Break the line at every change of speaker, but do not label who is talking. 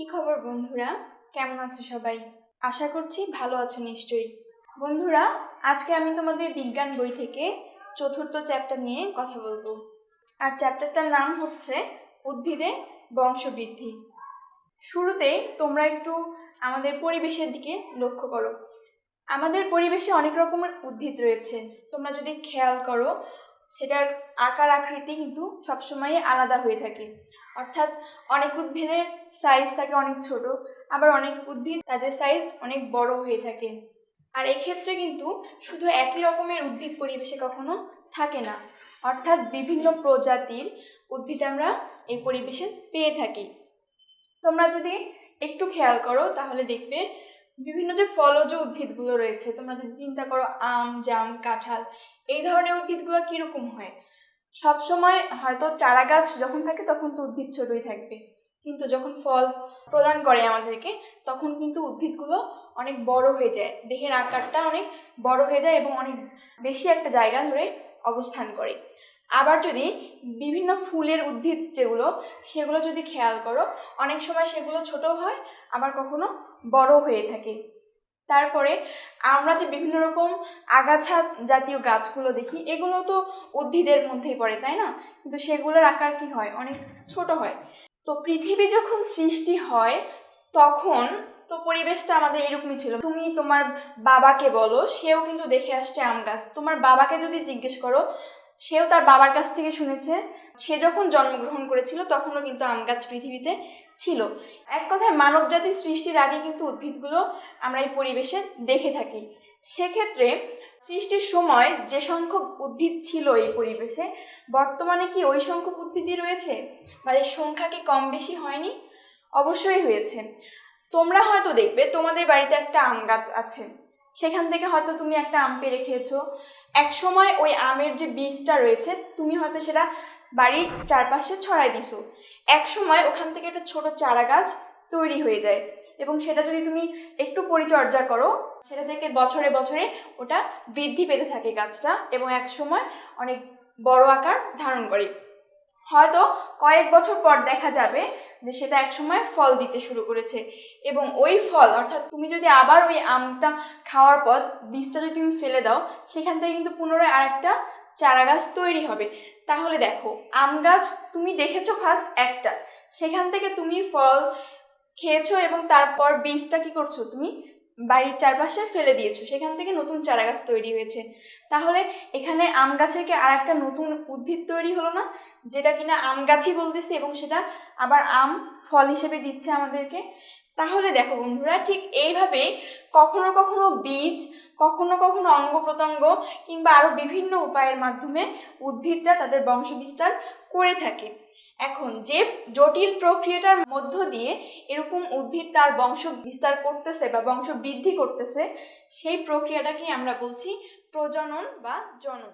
কি খবর বন্ধুরা? কেমন আছো সবাই? আশা করছি ভালো আছো নিশ্চয়ই। বন্ধুরা, আজকে আমি তোমাদের বিজ্ঞান বই থেকে চতুর্থ চ্যাপ্টার নিয়ে কথা বলব। আর চ্যাপ্টারটার নাম হচ্ছে উদ্ভিদে বংশবৃদ্ধি। শুরুতেই তোমরা একটু আমাদের পরিবেশের দিকে লক্ষ্য করো। আমাদের পরিবেশে অনেক রকমের উদ্ভিদ রয়েছে। তোমরা যদি খেয়াল করো সেটার আকার আকৃতি কিন্তু সবসময় আলাদা হয়ে থাকে। অর্থাৎ অনেক উদ্ভিদের সাইজ থাকে অনেক ছোট, আবার অনেক উদ্ভিদ তাদের সাইজ অনেক বড় হয়ে থাকে। আর এক্ষেত্রে কিন্তু শুধু একই রকমের উদ্ভিদ পরিবেশে কখনো থাকে না। অর্থাৎ বিভিন্ন প্রজাতির উদ্ভিদ আমরা এই পরিবেশে পেয়ে থাকি। তোমরা যদি একটু খেয়াল করো, তাহলে দেখবে বিভিন্ন যে ফলজ উদ্ভিদগুলো রয়েছে, তোমরা যদি চিন্তা করো আম, জাম, কাঁঠাল এই ধরনের উদ্ভিদগুলো কীরকম হয়? সবসময় হয়তো চারা গাছ যখন থাকে তখন তো উদ্ভিদ ছোটই থাকবে। কিন্তু যখন ফল প্রদান করে আমাদেরকে, তখন কিন্তু উদ্ভিদগুলো অনেক বড় হয়ে যায়। দেহের আকারটা অনেক বড় হয়ে যায় এবং অনেক বেশি একটা জায়গা ধরে অবস্থান করে। আবার যদি বিভিন্ন ফুলের উদ্ভিদ যেগুলো, সেগুলো যদি খেয়াল করো, অনেক সময় সেগুলো ছোট হয়, আবার কখনো বড় হয়ে থাকে। তারপরে আমরা যে বিভিন্ন রকম আগাছা জাতীয় গাছগুলো দেখি, এগুলো তো উদ্ভিদের মধ্যেই পড়ে, তাই না? কিন্তু সেগুলোর আকার কি হয়? অনেক ছোট হয়। তো পৃথিবী যখন সৃষ্টি হয়, তখন তো পরিবেশটা আমাদের এরকমই ছিল। তুমি তোমার বাবাকে বলো, সেও কিন্তু দেখে আসছে আম গাছ। তোমার বাবাকে যদি জিজ্ঞেস করো সেও তার বাবার কাছ থেকে শুনেছে। সে যখন জন্মগ্রহণ করেছিল, তখনও কিন্তু আম গাছ পৃথিবীতে ছিল। এক কথায় মানব জাতির সৃষ্টির আগে কিন্তু উদ্ভিদগুলো আমরা এই পরিবেশে দেখে থাকি। সেক্ষেত্রে সৃষ্টির সময় যে সংখ্যক উদ্ভিদ ছিল এই পরিবেশে, বর্তমানে কি ওই সংখ্যক উদ্ভিদই রয়েছে? বা এর সংখ্যা কি কম বেশি হয়নি? অবশ্যই হয়েছে। তোমরা হয়তো দেখবে, তোমাদের বাড়িতে একটা আম গাছ আছে। সেখান থেকে হয়তো তুমি একটা আম পেড়ে খেয়েছো। এক সময় ওই আমের যে বীজটা রয়েছে, তুমি হয়তো সেটা বাড়ির চারপাশে ছড়াই দিছো। এক সময় ওখান থেকে একটা ছোট চারা গাছ তৈরি হয়ে যায় এবং সেটা যদি তুমি একটু পরিচর্যা করো, সেটা থেকে বছরে বছরে ওটা বৃদ্ধি পেতে থাকে গাছটা এবং এক সময় অনেক বড় আকার ধারণ করে। হয়তো কয়েক বছর পর দেখা যাবে যে সেটা একসময় ফল দিতে শুরু করেছে। এবং ওই ফল, অর্থাৎ তুমি যদি আবার ওই আমটা খাওয়ার পর বীজটা যদি তুমি ফেলে দাও, সেখান থেকে কিন্তু পুনরায় আরেকটা চারা গাছ তৈরি হবে। তাহলে দেখো, আম গাছ তুমি দেখেছ ফার্স্ট একটা। সেখান থেকে তুমি ফল খেয়েছো এবং তারপর বীজটা কি করছ? তুমি বাড়ির চারপাশে ফেলে দিয়েছ, সেখান থেকে নতুন চারা গাছ তৈরি হয়েছে। তাহলে এখানে আম গাছের কি আর একটা নতুন উদ্ভিদ তৈরি হলো না, যেটা কিনা আম গাছই বলতেছে এবং সেটা আবার আম ফল হিসেবে দিচ্ছে আমাদেরকে? তাহলে দেখো বন্ধুরা, ঠিক এইভাবেই কখনো কখনো বীজ, কখনো কখনো অঙ্গ প্রত্যঙ্গ কিংবা আরও বিভিন্ন উপায়ের মাধ্যমে উদ্ভিদরা তাদের বংশবিস্তার করে থাকে। এখন যে জটিল প্রক্রিয়াটার মধ্য দিয়ে এরকম উদ্ভিদ তার বংশ বিস্তার করতেছে বা বংশ বৃদ্ধি করতেছে, সেই প্রক্রিয়াটাকেই আমরা বলছি প্রজনন বা জনন।